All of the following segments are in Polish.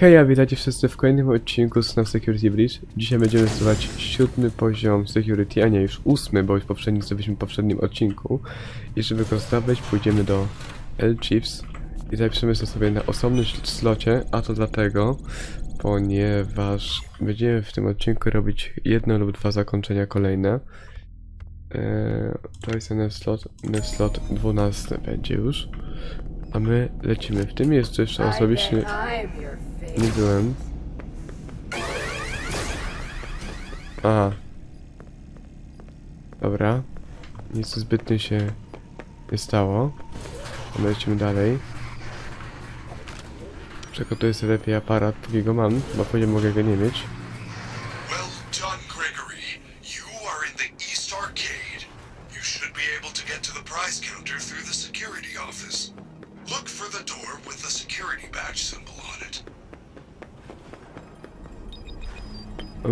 Hej, a witajcie wszyscy w kolejnym odcinku z Snap Security Bridge. Dzisiaj będziemy zdobywać siódmy poziom Security, a nie już ósmy, bo już poprzedni zdobyliśmy w poprzednim odcinku. I żeby go zdobyć, pójdziemy do L Chiefs i zapiszemy sobie na osobnym slocie, a to dlatego, ponieważ będziemy w tym odcinku robić jedno lub dwa zakończenia kolejne. Eee, to jest ten slot, slot 12 będzie już. A my lecimy. W tym miejscu jeszcze osobiście nie, byłem. Aha. Dobra. Nic zbytnio się nie stało. A my lecimy dalej. Przygotuję sobie lepiej aparat, póki go mam, bo później mogę go nie mieć.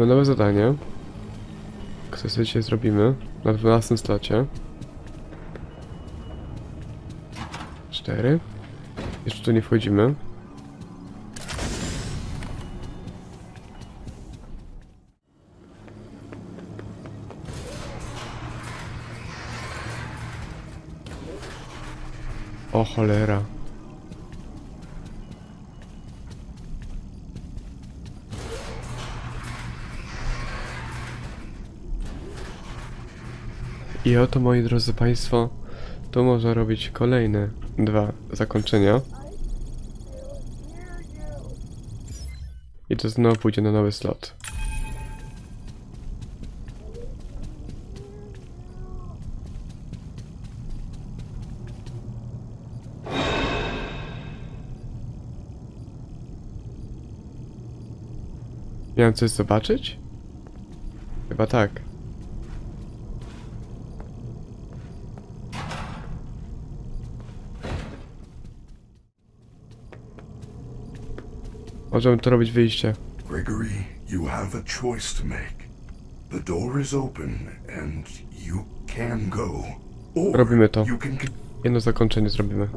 Nowe zadanie. Które sobie dzisiaj zrobimy. Na 12 slocie. 4. Jeszcze tu nie wchodzimy. O cholera. I oto moi drodzy Państwo, tu można robić kolejne dwa zakończenia. I to znowu pójdzie na nowy slot. Miałem coś zobaczyć? Chyba tak. Możemy to robić wyjście. Gregory, you have a choice to make. The door is open and you can go. Robimy to. Jedno zakończenie zrobimy.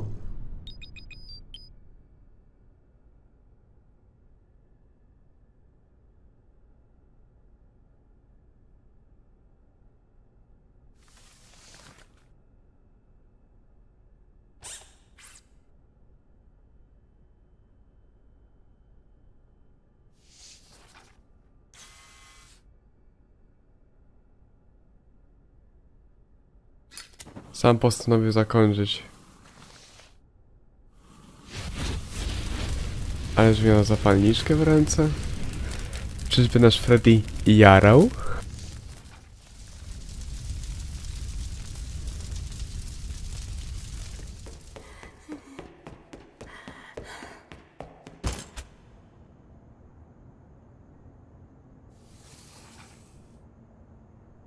Sam postanowił zakończyć. Ależ miał zapalniczkę w ręce? Czyżby nasz Freddy jarał?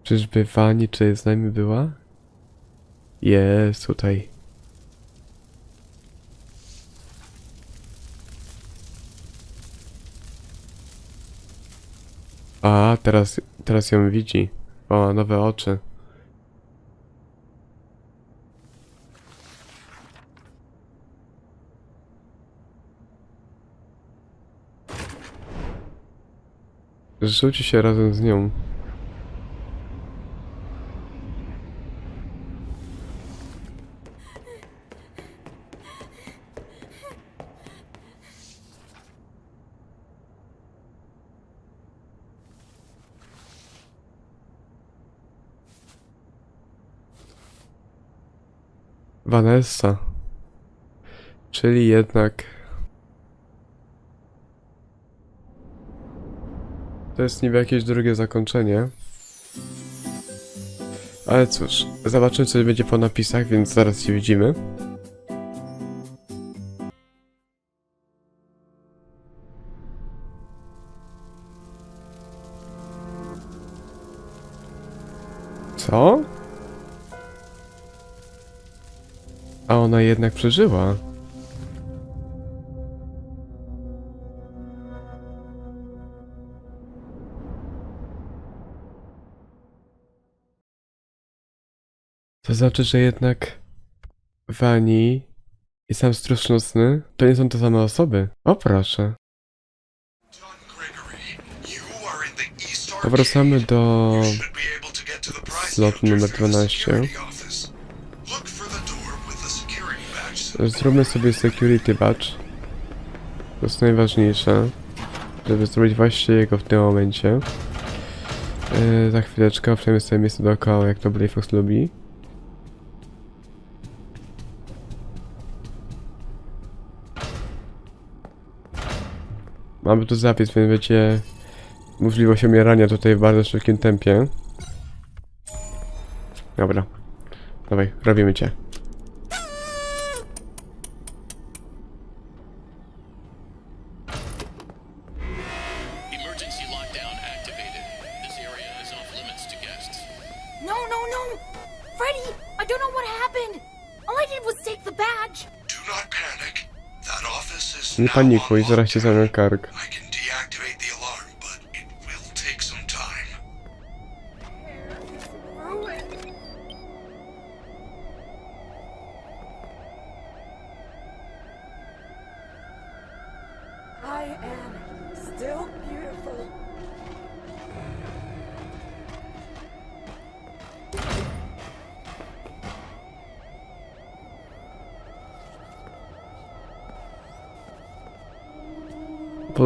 Czyżby Wani czy z nami była? Jest tutaj. A, teraz, teraz ją widzi. O, nowe oczy. Rzuci się razem z nią. Vanessa. Czyli jednak. To jest niby jakieś drugie zakończenie. Ale cóż, zobaczymy co będzie po napisach, więc zaraz się widzimy. Co? A ona jednak przeżyła. To znaczy, że jednak Wani i sam Strusznucny to nie są te same osoby. O proszę. Powracamy do slotu numer 12. Zróbmy sobie security badge. To jest najważniejsze, żeby zrobić właśnie jego w tym momencie. Yy, za chwileczkę przejmę sobie miejsce dookoła, jak to Fox lubi. Mamy tu zapis, więc będzie możliwość umierania tutaj w bardzo szybkim tempie. Dobra. Dawaj, robimy cię. Nie panikuj, zaraz cię zamię kark.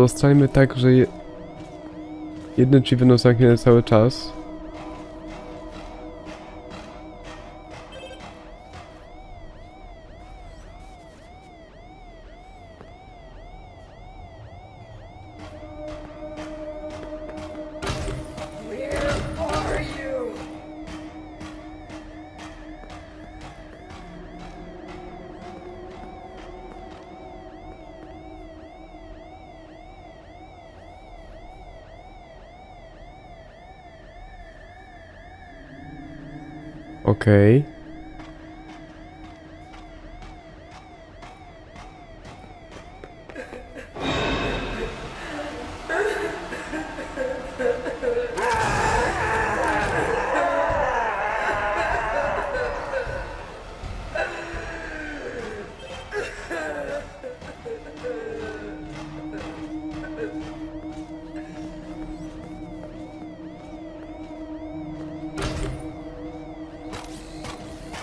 Pozostajmy tak, że je... jedne drzwi będą zamknięte cały czas. Okej.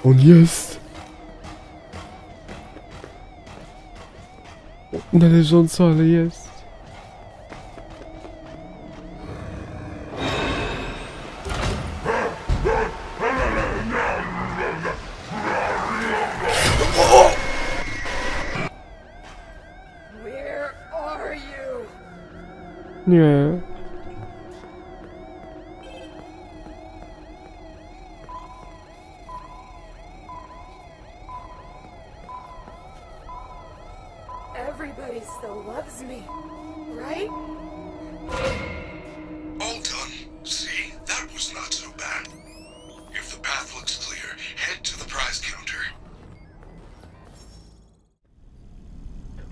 On jest! Należąco, ale jest. Was not so bad. If the path looks clear, head to the prize counter.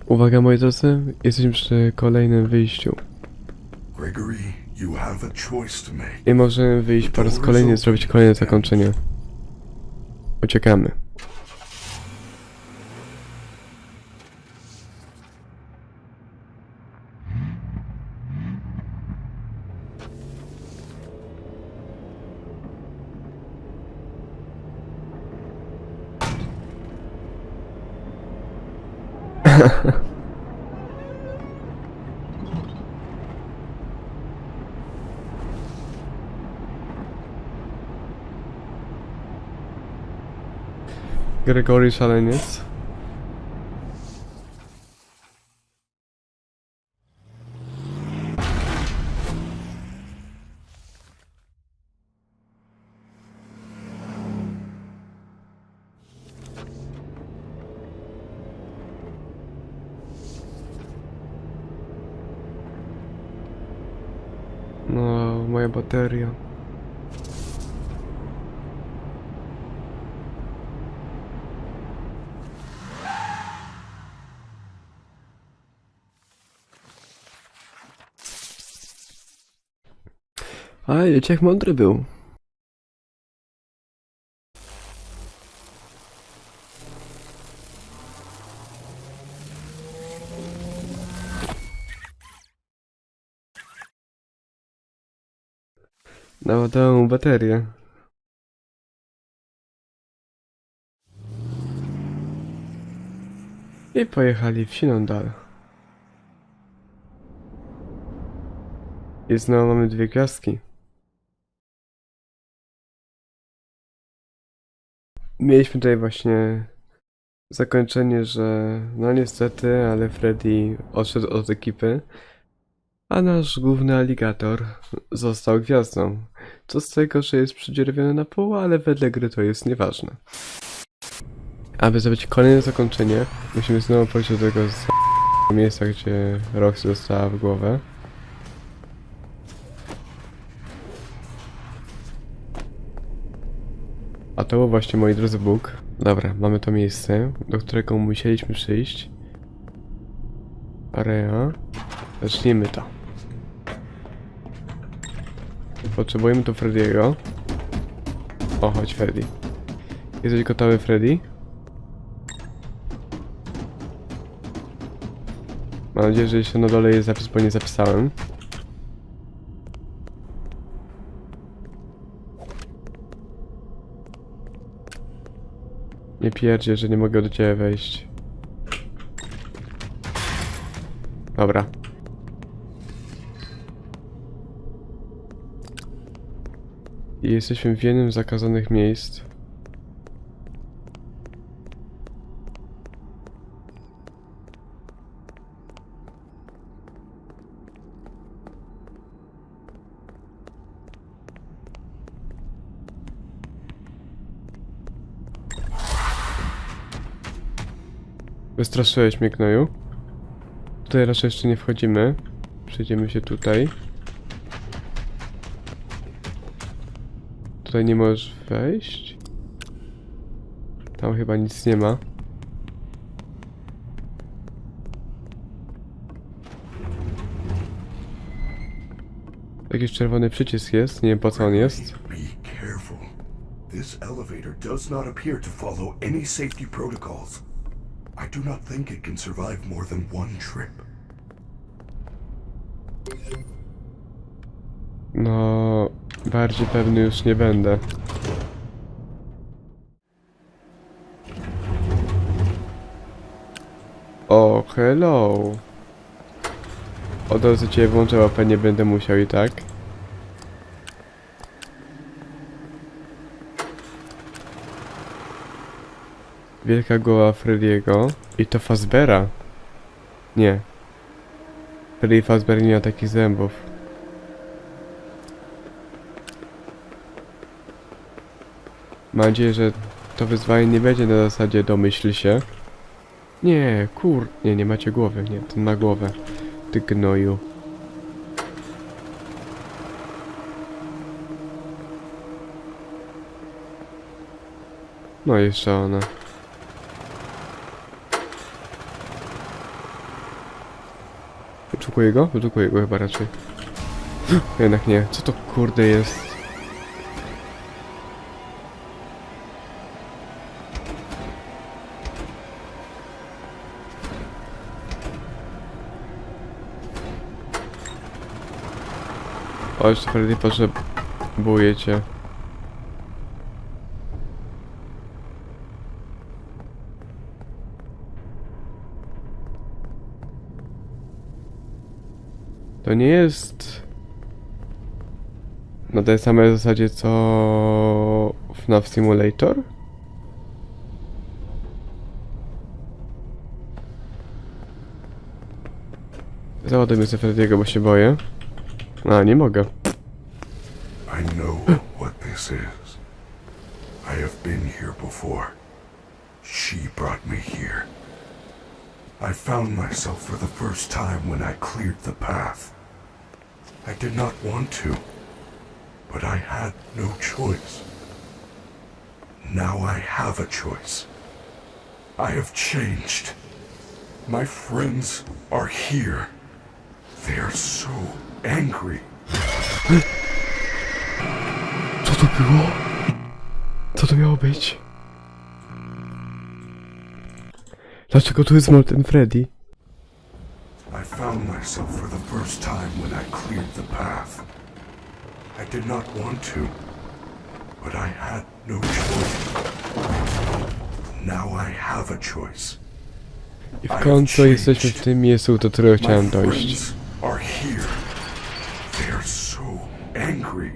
Uwaga moi drodzy, jesteśmy przy kolejnym wyjściu. Gregory, you have a choice to make. I możemy wyjść po raz kolejny zrobić kolejne zakończenie. Uciekamy. Gregory Szaleniec. A, wiecie jak mądry był. Naładowałem mu baterię. I pojechali w Sinondal. I znowu mamy dwie gwiazdki. Mieliśmy tutaj właśnie zakończenie, że no niestety, ale Freddy odszedł od ekipy, a nasz główny aligator został gwiazdą. Co z tego, że jest przydzierwiony na pół, ale wedle gry to jest nieważne. Aby zrobić kolejne zakończenie, musimy znowu pójść do tego z miejsca, gdzie Roxy dostała w głowę. A to był właśnie, moi drodzy, Bóg. Dobra, mamy to miejsce, do którego musieliśmy przyjść. Area. Zacznijmy to. Potrzebujemy tu Freddy'ego. O, chodź Freddy. Jesteś gotowy, Freddy? Mam nadzieję, że jeszcze na dole jest zapis, bo nie zapisałem. Nie pierdzie, że nie mogę do ciebie wejść. Dobra. I jesteśmy w jednym z zakazanych miejsc. Wystraszyłeś mnie, gnoju. Tutaj raczej jeszcze nie wchodzimy. Przejdziemy się tutaj. Tutaj nie możesz wejść. Tam chyba nic nie ma. Jakiś czerwony przycisk jest, nie wiem po co on jest. This elevator does not appear to follow any safety protocols. I do not think it can survive more than one trip. No, bardziej pewny już nie będę. O, hello. Od razu cię włączę łapę, nie będę musiał i tak. Wielka głowa Freddy'ego. I to Fazbera. Nie. Freddy Fazbear nie miał takich zębów. Mam nadzieję, że to wyzwanie nie będzie na zasadzie domyśl się. Nie, kur... Nie, nie macie głowy. Nie, ten ma głowę. Ty gnoju. No jeszcze ona. Wyczukuję go? Wyczukuję go chyba raczej. Jednak nie. Co to kurde jest? Chodź, Freddy, potrzebuję cię. To nie jest... Na tej samej zasadzie co... FNAF Simulator? Załadujmy sobie Freddy'ego, bo się boję. A, nie mogę. I know what this is. I have been here before. She brought me here. I found myself for the first time when I cleared the path. I did not want to, but I had no choice. Now I have a choice. I have changed. My friends are here. They are so angry. Co to było? Co to miało być? Dlaczego tu jest Molten Freddy? I found myself for the first time when I cleared the path. I did not want to, but I had no choice. Now I have a choice. I w końcu jesteśmy w tym miejscu, do którego chciałem dojść. are here. They are so angry,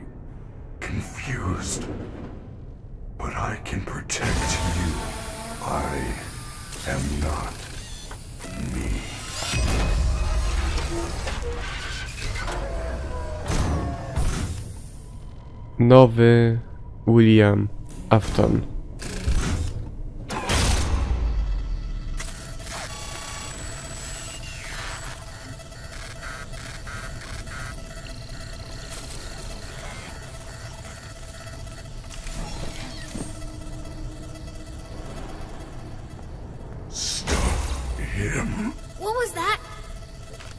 Nowy William Afton. Stop him. What was that?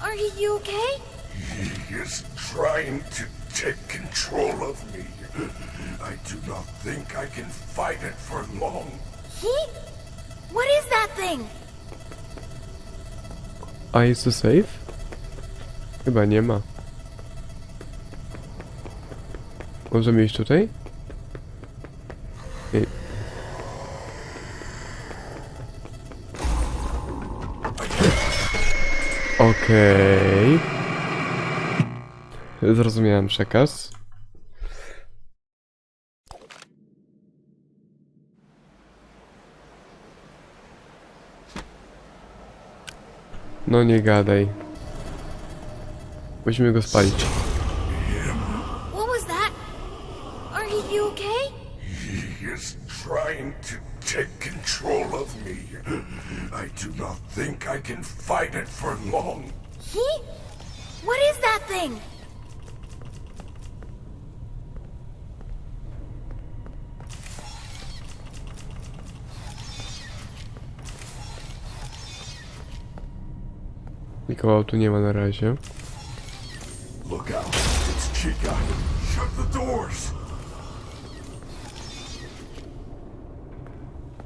Are you okay? He is trying to take control of me. I do not think I can fight it for long. He? What is that thing? A jest tu safe? Chyba nie ma. Możemy iść tutaj? Ej. Okej. Zrozumiałem przekaz. No nie gadaj. Musimy go spalić. What was that? Are you okay? He is trying to take control of me. I do not think I can fight it for long. He? What is that thing? Nikogo tu nie ma na razie. Look out. It's Chica. Shut the doors.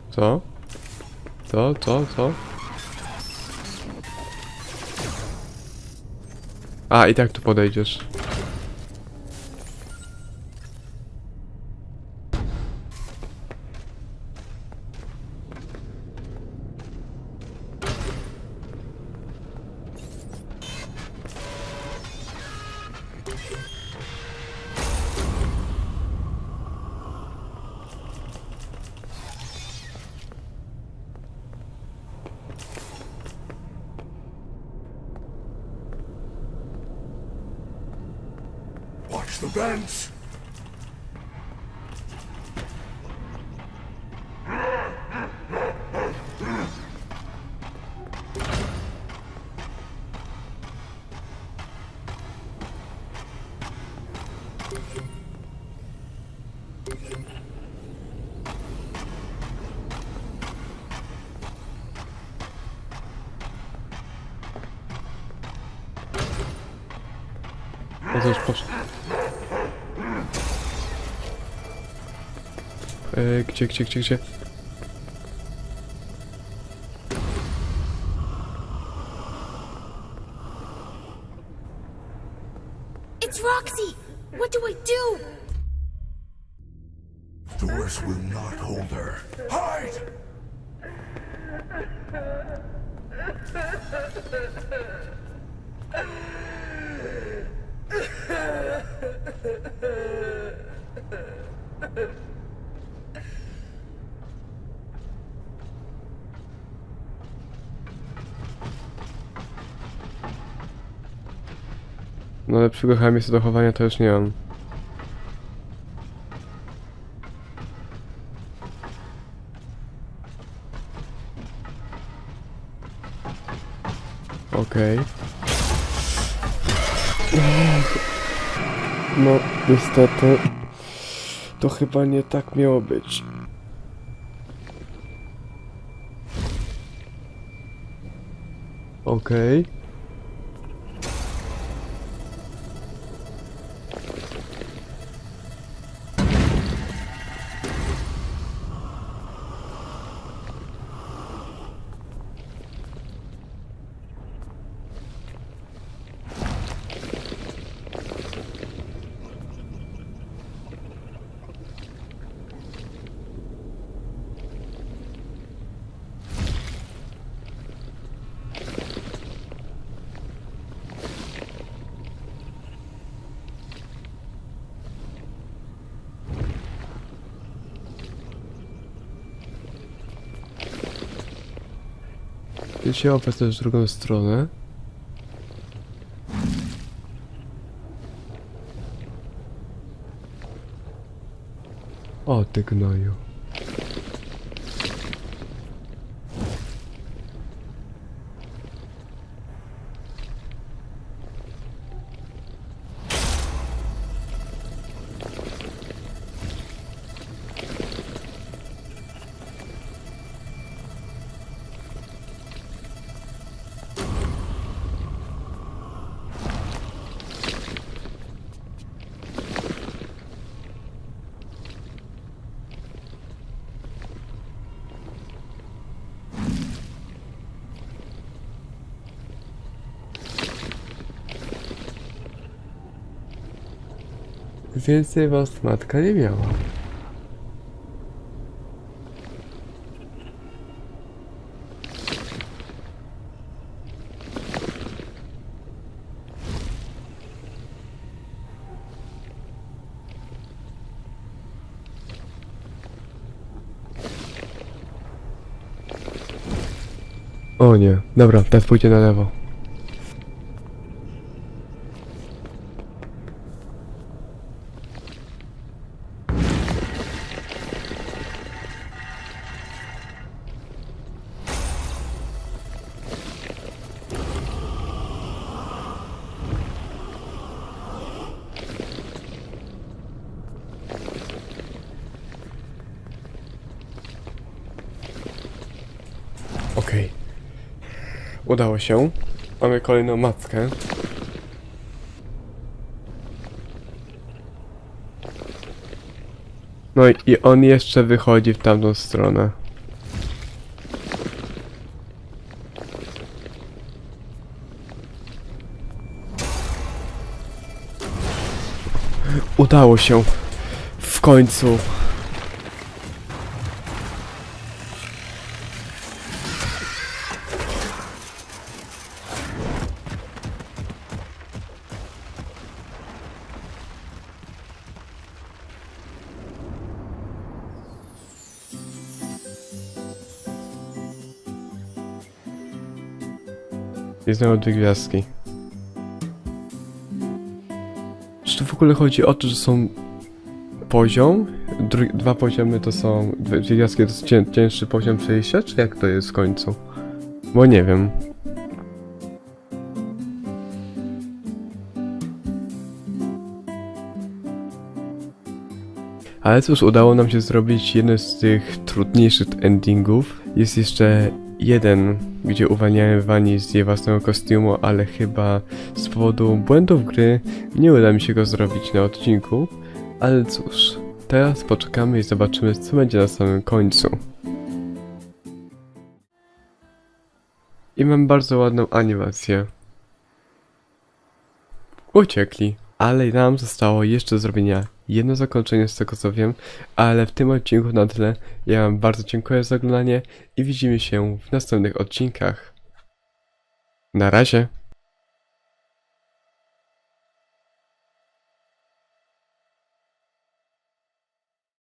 Co? Co? Co? Co? A, i tak tu podejdziesz. No to już poszedł. E, gdzie, gdzie, gdzie, gdzie? It's Roxy! What do I do? The Doors will not hold her. Hide! No lepszego chyba miejsca do chowania to już nie mam. Okej. No, niestety. To chyba nie tak miało być. Okej. Się opać też w drugą stronę. O, ty gnoju. Więcej was matka nie miała. O nie, dobra, teraz pójdzie na lewo. Udało się. Mamy kolejną matkę. No i, i on jeszcze wychodzi w tamtą stronę. Udało się. W końcu. I znowu dwie gwiazdki. Czy to w ogóle chodzi o to, że są poziom? Dwa poziomy to są. Dwie gwiazdki to jest cię, cięższy poziom przejścia, czy jak to jest w końcu? Bo nie wiem. Ale cóż, udało nam się zrobić jeden z tych trudniejszych endingów. Jest jeszcze jeden, gdzie uwalniałem Wani z jej własnego kostiumu, ale chyba z powodu błędów gry nie uda mi się go zrobić na odcinku. Ale cóż, teraz poczekamy i zobaczymy co będzie na samym końcu. I mam bardzo ładną animację. Uciekli. Ale nam zostało jeszcze zrobienia jedno zakończenie z tego co wiem, ale w tym odcinku na tyle. Ja wam bardzo dziękuję za oglądanie i widzimy się w następnych odcinkach. Na razie.